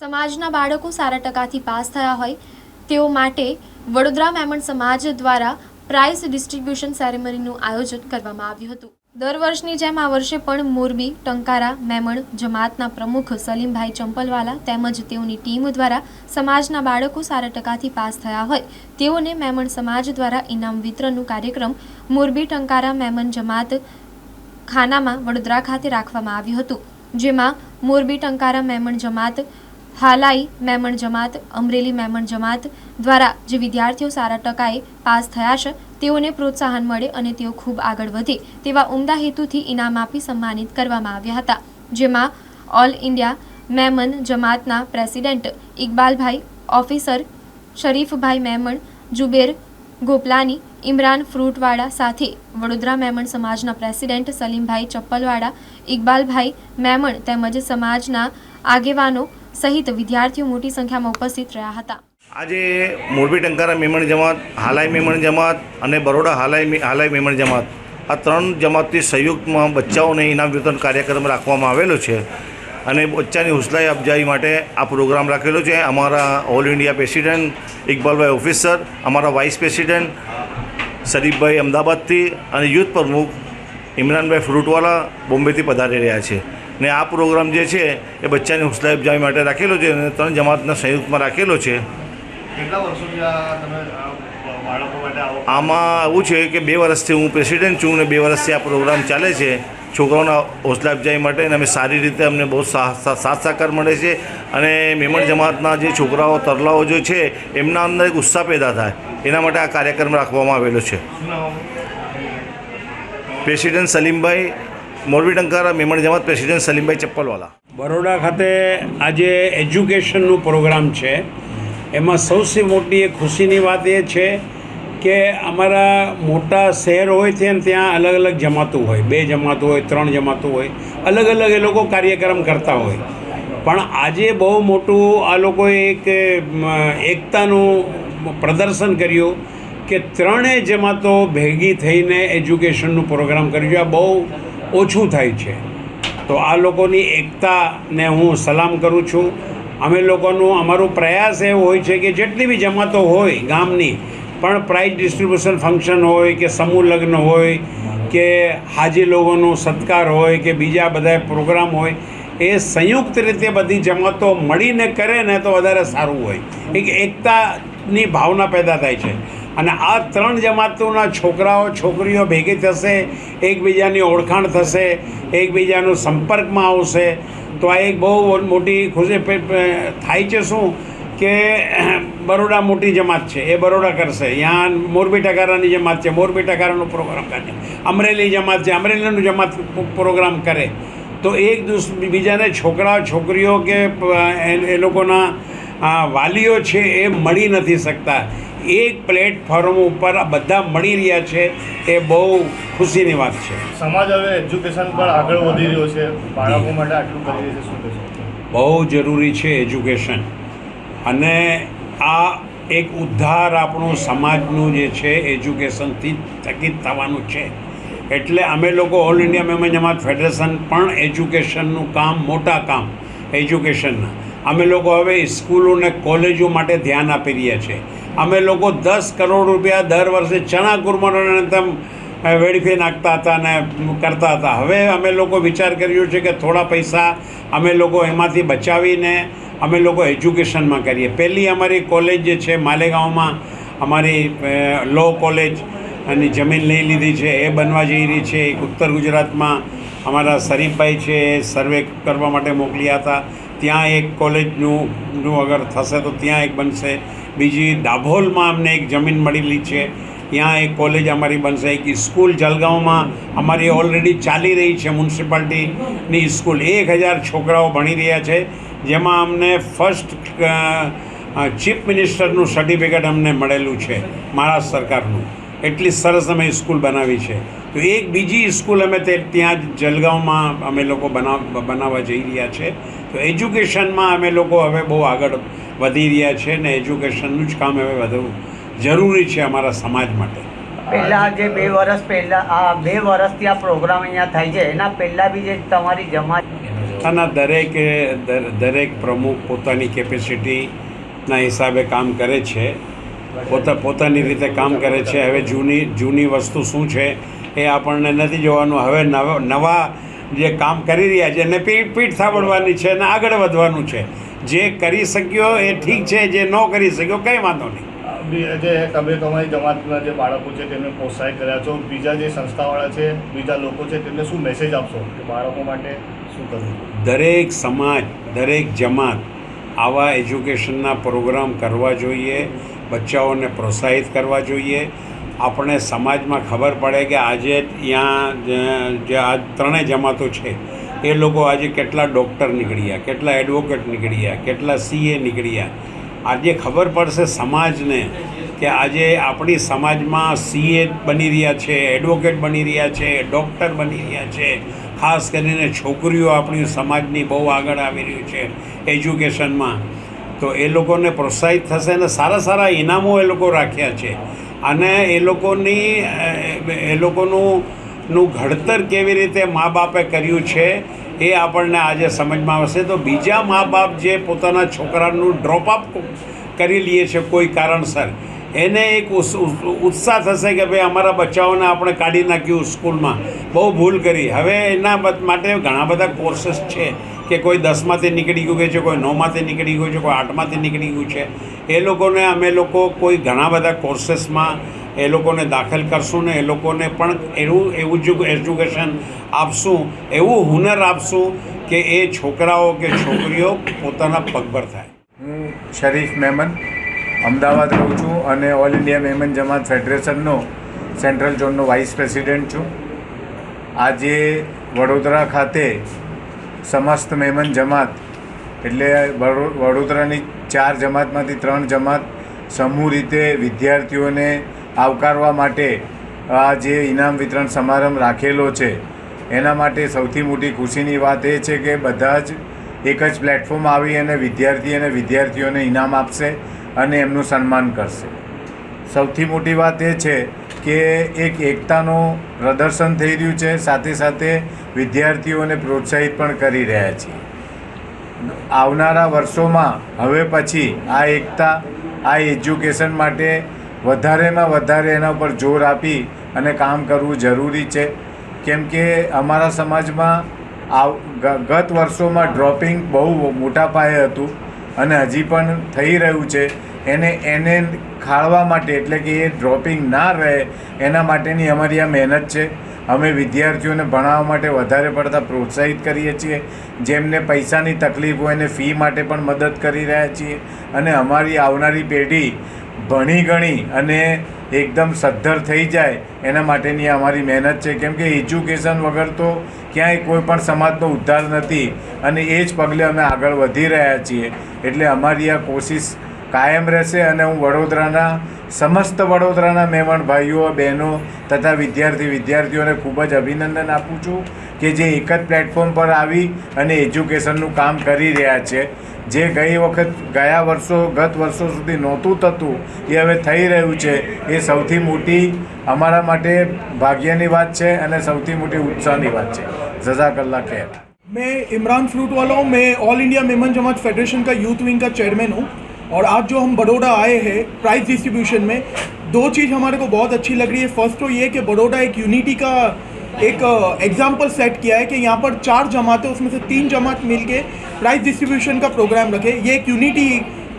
સમાજના બાળકો સારા ટકાથી પાસ થયા હોય તેઓ માટે વડોદરા મેમણ સમાજ દ્વારા પ્રાઇઝ ડિસ્ટ્રીબ્યુશન સેરેમનીનું આયોજન કરવામાં આવ્યું હતું. દર વર્ષની જેમ આ વર્ષે પણ મોરબી, ટંકારા, મેમણ, જમાતના પ્રમુખ સલીમભાઈ ચંપલવાલા તેમજ તેઓની ટીમ દ્વારા સમાજના બાળકો સારા ટકાથી પાસ થયા હોય તેઓને મેમણ સમાજ દ્વારા ઇનામ વિતરણનું કાર્યક્રમ મોરબી, ટંકારા, મેમણ, જમાત ખાનામાં વડોદરા ખાતે રાખવામાં આવ્યું હતું. જેમાં મોરબી, ટંકારા, મેમણ, જમાત હાલાઈ મેમણ જમાત, અમરેલી મેમણ જમાત દ્વારા જે વિદ્યાર્થીઓ સારા ટકાએ પાસ થયા છે, તેઓને પ્રોત્સાહન મળે અને તેઓ ખૂબ આગળ વધે તેવા ઉમદા હેતુથી ઇનામ આપી સન્માનિત કરવામાં આવ્યા હતા. જેમાં ઓલ ઇન્ડિયા મેમન જમાતના પ્રેસિડેન્ટ ઇકબાલભાઈ, ઓફિસર શરીફભાઈ મેમણ, જુબેર ગોપલાની, ઇમરાન ફ્રૂટવાળા સાથે વડોદરા મેમણ સમાજના પ્રેસિડેન્ટ સલીમભાઈ ચપ્પલવાળા, ઇકબાલભાઈ મેમણ તેમજ સમાજના આગેવાનો સહિત વિદ્યાર્થીઓ મોટી સંખ્યામાં ઉપસ્થિત રહ્યા હતા. આજે મોરબી ટંકારા મેમણ જમાત, હાલાઈ મેમણ જમાત અને બરોડા હાલાઈ હાલાઈ મેમણ જમાત આ ત્રણ જમાતથી સંયુક્તમાં બચ્ચાઓને ઇનામ વિતરણ કાર્યક્રમ રાખવામાં આવેલો છે અને બચ્ચાની હુસલાઈ અફજાઈ માટે આ પ્રોગ્રામ રાખેલો છે. અમારા ઓલ ઇન્ડિયા પ્રેસિડેન્ટ ઇકબાલભાઈ ઓફિસર, અમારા વાઇસ પ્રેસિડેન્ટ શરીફભાઈ અમદાવાદથી અને યુથ પ્રમુખ ઇમરાનભાઈ ફ્રૂટવાલા બોમ્બેથી પધારી રહ્યા છે. ને આ પ્રોગ્રામ જે છે એ બચ્ચાની હુસલાઈ અફજાઈ માટે રાખેલો છે અને ત્રણ જમાતના સંયુક્તમાં રાખેલો છે. આમાં એવું છે કે બે વર્ષથી હું પ્રેસિડેન્ટ છું ને બે વર્ષથી આ પ્રોગ્રામ ચાલે છે. છોકરાઓના હોસલા અફજાઈ માટે અને અમે સારી રીતે અમને બહુ સાથ સાકાર મળે છે અને મેમણ જમાતના જે છોકરાઓ તરલાઓ જે છે એમના અંદર એક ઉત્સાહ પેદા થાય. એના માટે આ કાર્યક્રમ રાખવામાં આવેલો છે. President Salimbhai Morbi Tankara Memon Jamat president Salimbhai Chappalwala. Baroda ખાતે આજે એજ્યુકેશનનું પ્રોગ્રામ છે. એમાં સૌથી મોટી એ ખુશીની વાત એ છે કે અમારા મોટા શહેર હોય છે ત્યાં અલગ અલગ જમાતું હોય. બે જમાતું હોય, ત્રણ જમાતું હોય. અલગ અલગ એ લોકો કાર્યક્રમ કરતા હોય. પણ આજે બહુ મોટું આ લોકોએ એક એકતાનું પ્રદર્શન કર્યું કે ત્રણેય જમાતો ભેગી થઈને એજ્યુકેશનનું પ્રોગ્રામ કર્યું. આ બહુ ઓછું થાય છે. તો આ લોકોની એકતાને હું સલામ કરું છું. અમે લોકોનું અમારો પ્રયાસ એવો હોય છે કે જેટલી બી જમાતો હોય ગામની, પણ પ્રાઇઝ ડિસ્ટ્રીબ્યુશન ફંક્શન હોય કે સમૂહ લગ્ન હોય કે હાજી લોકોનો સત્કાર હોય કે બીજા બધા પ્રોગ્રામ હોય, એ સંયુક્ત રીતે બધી જમાતો મળીને કરે ને તો વધારે સારું હોય. એક એકતાની ભાવના પેદા થાય છે. અને આ ત્રણ જમાતોના છોકરાઓ, છોકરીઓ ભેગી થશે, એકબીજાની ઓળખાણ થશે, એકબીજાનું સંપર્કમાં આવશે. તો આ એક બહુ મોટી ખુશી થાય છે શું? કે બરોડા મોટી જમાત છે, એ બરોડા કરશે. અહીંયા મોરબી ટકારાની જમાત છે મોરબી ટકારાનો પ્રોગ્રામ કરે અમરેલી જમાત છે, અમરેલીનું જમાત પ્રોગ્રામ કરે. તો એક બીજાને છોકરા, છોકરીઓ કે એ લોકોના વાલીઓ છે, એ મળી નથી શકતા. એક પ્લેટફોર્મ ઉપર આ બધા મળી રહ્યા છે એ બહુ ખુશીની વાત છે. સમાજ હવે એજ્યુકેશન પર આગળ વધી રહ્યો છે. બાળકો માટે આટલું કરી રહ્યું છે શું બહુ જરૂરી છે એજ્યુકેશન. અને આ એક ઉદ્ધાર આપણું સમાજનું જે છે એજ્યુકેશનથી થકી થવાનું છે. એટલે અમે લોકો All India Memon Jamat Federation પણ એજ્યુકેશનનું કામ મોટા કામ એજ્યુકેશનના. અમે લોકો હવે સ્કૂલો અને કોલેજો માટે ધ્યાન આપી રહ્યા છે. અમે લોકો દસ કરોડ રૂપિયા દર વર્ષે ચણા કુરમાનો તમ વેડફી નાખતા હતા અને કરતા હતા. હવે અમે લોકો વિચાર કર્યો છે કે થોડા પૈસા અમે લોકો એમાંથી બચાવીને અમે લોકો એજ્યુકેશનમાં કરીએ. પહેલી અમારી કોલેજ જે છે, માલેગાંવમાં અમારી લો કોલેજ અને જમીન લઈ લીધી છે, એ બનવા જઈ રહી છે. એક ઉત્તર ગુજરાતમાં અમારા શરીફભાઈ છે, એ સર્વે કરવા માટે મોકલ્યા હતા. ત્યાં એક કોલેજનું અગર થશે તો ત્યાં એક બનશે. બીજી દાભોલમાં અમને એક જમીન મળેલી છે. ત્યાં એક કોલેજ અમારી બનશે. એક સ્કૂલ જલગાંવમાં અમારી ઓલરેડી ચાલી રહી છે મ્યુનિસિપાલિટીની સ્કૂલ એક હજાર છોકરાઓ ભણી રહ્યા છે. જેમાં અમને ફર્સ્ટ ચીફ મિનિસ્ટરનું સર્ટિફિકેટ અમને મળેલું છે. મહારાષ્ટ્ર સરકારનું. એટલી સરસ અમે સ્કૂલ બનાવી છે. તો એક બીજી સ્કૂલ અમે તે ત્યાં જ જલગાંવમાં અમે લોકો બનાવ બનાવવા જઈ રહ્યા છે. તો એજ્યુકેશનમાં અમે લોકો હવે બહુ આગળ વધી રહ્યા છે ને એજ્યુકેશનનું જ કામ હવે વધુ જરૂરી છે અમારા સમાજ માટે. પહેલાં જે બે વર્ષ પહેલાં આ બે વર્ષથી આ પ્રોગ્રામ અહીંયા થાય છે એના પહેલાં બી જે તમારી જમાત પોતાના દરેક દરેક પ્રમુખ પોતાની કેપેસિટીના હિસાબે કામ કરે છે. પોતા પોતાની રીતે કામ કરે છે. હવે જૂની જૂની વસ્તુ શું છે? એ આપણને નથી જોવાનું. હવે નવા નવા જે કામ કરી રહ્યા છે એને પીઠ પીઠ થાબડવાની છે અને આગળ વધવાનું છે. જે કરી શક્યો એ ઠીક છે જે ન કરી શક્યો કંઈ વાંધો નહીં. જે તમે તમારી જમાતના જે બાળકો છે તેમને પ્રોત્સાહિત કર્યા છો. બીજા જે સંસ્થાવાળા છે બીજા લોકો છે તેમને શું મેસેજ આપશો કે બાળકો માટે શું કરવું? દરેક સમાજ દરેક જમાત આવા એજ્યુકેશનના પ્રોગ્રામ કરવા જોઈએ બચ્ચાઓને પ્રોત્સાહિત કરવા જોઈએ. આપણે સમાજમાં ખબર પડે કે આજે ત્યાં જે- આ ત્રણેય જમાતો છે, એ લોકો આજે કેટલા ડૉક્ટર નીકળ્યા, કેટલા એડવોકેટ નીકળ્યા, કેટલા સીએ નીકળ્યા. આજે ખબર પડશે સમાજને કે આજે આપણી સમાજમાં સીએ બની રહ્યા છે એડવોકેટ બની રહ્યા છે ડૉક્ટર બની રહ્યા છે. ખાસ કરીને છોકરીઓ આપણી સમાજની બહુ આગળ આવી રહ્યું છે એજ્યુકેશનમાં તો એ લોકોને પ્રોત્સાહિત થશે અને સારા સારા ઇનામો એ લોકો રાખ્યા છે. અને એ લોકોની એ લોકોનું, નું ઘડતર કેવી રીતે મા બાપે કર્યું છે, એ આપણને આજે સમજમાં આવશે. તો બીજા મા બાપ જે પોતાના છોકરાનું ડ્રોપ અપ કરી લે છે કોઈ કારણસર, એને એક ઉત્સાહ થશે કે ભાઈ અમારા બચ્ચાઓને આપણે કાઢી નાખ્યું સ્કૂલમાં બહુ ભૂલ કરી. હવે એના માટે ઘણા બધા કોર્સીસ છે. કે કોઈ દસમાંથી નીકળી ગયું છે, કોઈ નવમાંથી નીકળી ગયું છે, કોઈ આઠમાંથી નીકળી ગયું છે, એ લોકોને અમે લોકો કોઈ ઘણા બધા કોર્સીસમાં એ લોકોને દાખલ કરશું ને એ લોકોને પણ એવું એવું જ એજ્યુકેશન આપશું, એવું હુનર આપશું કે એ છોકરાઓ કે છોકરીઓ પોતાના પગભર થાય. હું શરીફ મેમન, અમદાવાદ રહું છું અને ઓલ ઇન્ડિયા મેમન જમાત ફેડરેશનનો સેન્ટ્રલ ઝોનનો વાઇસ પ્રેસિડેન્ટ છું. આજે વડોદરા ખાતે સમસ્ત મેમન જમાત, એટલે વડોદરાની ચાર જમાતમાંથી ત્રણ જમાત સમૂહ રીતે વિદ્યાર્થીઓને આવકારવા માટે આ જે ઇનામ વિતરણ સમારંભ રાખેલો છે, એના માટે સૌથી મોટી ખુશીની વાત એ છે કે બધા જ એક જ પ્લેટફોર્મ આવી અને વિદ્યાર્થી અને વિદ્યાર્થીઓને ઇનામ આપશે અને એમનું સન્માન કરશે. સૌથી મોટી વાત એ છે કે એક એકતાનું પ્રદર્શન થઈ રહ્યું છે, સાથે સાથે વિદ્યાર્થીઓને પ્રોત્સાહિત પણ કરી રહ્યા છીએ આવનારા વર્ષોમાં હવે પછી આ એકતા, આ એજ્યુકેશન માટે વધારેમાં વધારે એના ઉપર જોર આપી અને કામ કરવું જરૂરી છે. કેમ કે અમારા સમાજમાં આવ ગત વર્ષોમાં ડ્રોપિંગ બહુ મોટા પાયે હતું અને હજી પણ થઈ રહ્યું છે. એને એને ખાળવા માટે એટલે કે એ ડ્રોપિંગ ના રહે, એના માટેની અમારી આ મહેનત છે. અમે વિદ્યાર્થીઓને ભણાવવા માટે વધારે પડતા પ્રોત્સાહિત કરીએ છીએ. જેમને પૈસાની તકલીફ હોય એને ફી માટે પણ મદદ કરી રહ્યા છીએ. અને અમારી આવનારી પેઢી ભણી ગણી અને એકદમ સદ્ધર થઈ જાય, એના માટેની અમારી મહેનત છે. કેમ કે એજ્યુકેશન વગર તો ક્યાંય કોઈ પણ સમાજનો ઉદ્ધાર નથી. અને એ જ પગલે અમે આગળ વધી રહ્યા છીએ. એટલે અમારી આ કોશિશ કાયમ રહેશે અને હું વડોદરાના સમસ્ત વડોદરાના મહેમાન ભાઈઓ બહેનો તથા વિદ્યાર્થી વિદ્યાર્થીઓને ખૂબ જ અભિનંદન આપું છું કે જે એક જ પ્લેટફોર્મ પર આવી અને એજ્યુકેશનનું કામ કરી રહ્યા છે જે ગઈ વખત ગયા વર્ષો ગત વર્ષો સુધી નહોતું થતું એ હવે થઈ રહ્યું છે એ સૌથી મોટી અમારા માટે ભાગ્યની વાત છે અને સૌથી મોટી ઉત્સાહની વાત છે જઝાકલ્લા ખેર मैं इमरान फ्रूट वाला हूँ मैं all India Memon Jamat federation का यूथ विंग का चेयरमैन हूँ और आज जो हम बड़ोड़ा आए हैं प्राइज डिस्ट्रीब्यूशन में दो चीज़ हमारे को बहुत अच्छी लग रही है। फ़र्स्ट तो ये कि बड़ोड़ा एक यूनिटी का एक एग्ज़ाम्पल सेट किया है कि यहाँ पर चार जमातें उसमें से तीन जमात मिलके प्राइज डिस्ट्रीब्यूशन का प्रोग्राम रखे। ये एक यूनिटी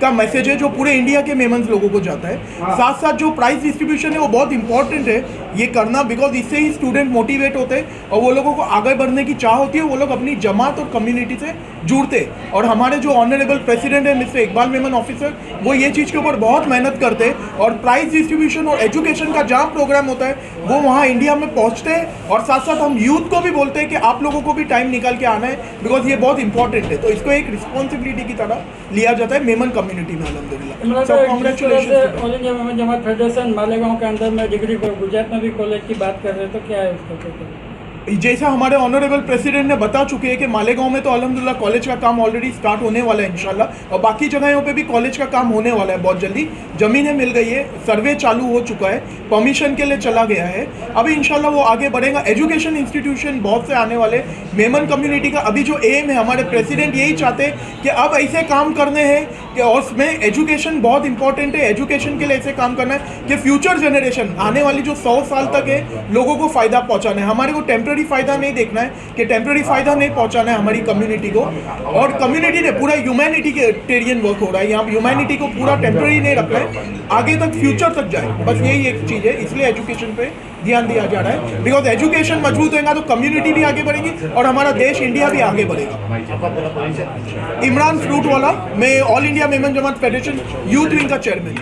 का मैसेज है जो पूरे इंडिया के मेमन्स लोगों को जाता है। साथ साथ जो प्राइज डिस्ट्रीब्यूशन है वो बहुत इंपॉर्टेंट है। ये करना बिकॉज़ इससे ही स्टूडेंट मोटिवेट होते हैं और वो लोगों को आगे बढ़ने की चाह होती है। वो लोग अपनी जमात और कम्युनिटी से जुड़ते। और हमारे जो ऑनरेबल प्रेसिडेंट है मिस्टर इकबाल मेमन ऑफिसर वो ये चीज़ के ऊपर बहुत मेहनत करते और प्राइज डिस्ट्रीब्यूशन और एजुकेशन का जहाँ प्रोग्राम होता है वो वहाँ इंडिया में पहुँचते हैं और साथ साथ हम यूथ को भी बोलते हैं कि आप लोगों को भी टाइम निकाल के आना है बिकॉज़ ये बहुत इंपॉर्टेंट है। तो इसको एक रिस्पॉन्सिबिलिटी की तरह लिया जाता है मेमन कम्युनिटी में अलहमदिल्ला से congratulation all India Memon Jamat federation Malegaon के अंदर में डिग्री गुजरात में भी कॉलेज की बात कर रहे हैं तो क्या है उसका? जैसा हमारे ऑनरेबल प्रेसिडेंट ने बता चुके हैं कि मालेगांव में तो अलहमदिल्ला कॉलेज का काम ऑलरेडी स्टार्ट होने वाला है, इंशाल्लाह। और बाकी जगहों पे भी कॉलेज का काम होने वाला है बहुत जल्दी। ज़मीनें मिल गई है सर्वे चालू हो चुका है परमिशन के लिए चला गया है। अभी इंशाल्लाह वो आगे बढ़ेगा। एजुकेशन इंस्टीट्यूशन बहुत से आने वाले मेमन कम्युनिटी का अभी जो एम है, हमारे प्रेसिडेंट यही चाहते हैं कि अब ऐसे काम करने हैं कि और उसमें एजुकेशन बहुत इंपॉर्टेंट है। एजुकेशन के लिए ऐसे काम करना है कि फ्यूचर जनरेशन आने वाली जो सौ साल तक है, लोगों को फ़ायदा पहुँचाना है। हमारे को टेम्प्रेरी फ़ायदा नहीं देखना है कि टेम्प्रेरी फ़ायदा नहीं पहुंचाना है हमारी कम्युनिटी को। और कम्युनिटी ने पूरा ह्यूमैनिटी के टेरियन वर्क हो रहा है। यहाँ ह्यूमैनिटी को पूरा टेम्प्रेरी नहीं रखना है। आगे तक फ्यूचर तक जाए। बस यही एक चीज़ है। इसलिए एजुकेशन पे ध्यान दिया जा रहा है। बिकॉज़ एजुकेशन मज़बूत होगा तो कम्युनिटी भी आगे बढ़ेगी और हमारा देश इंडिया भी आगे बढ़ेगा। इमरान फ्रूट वाला, मैं all India Memon Jamat federation youth wing का चेयरमैन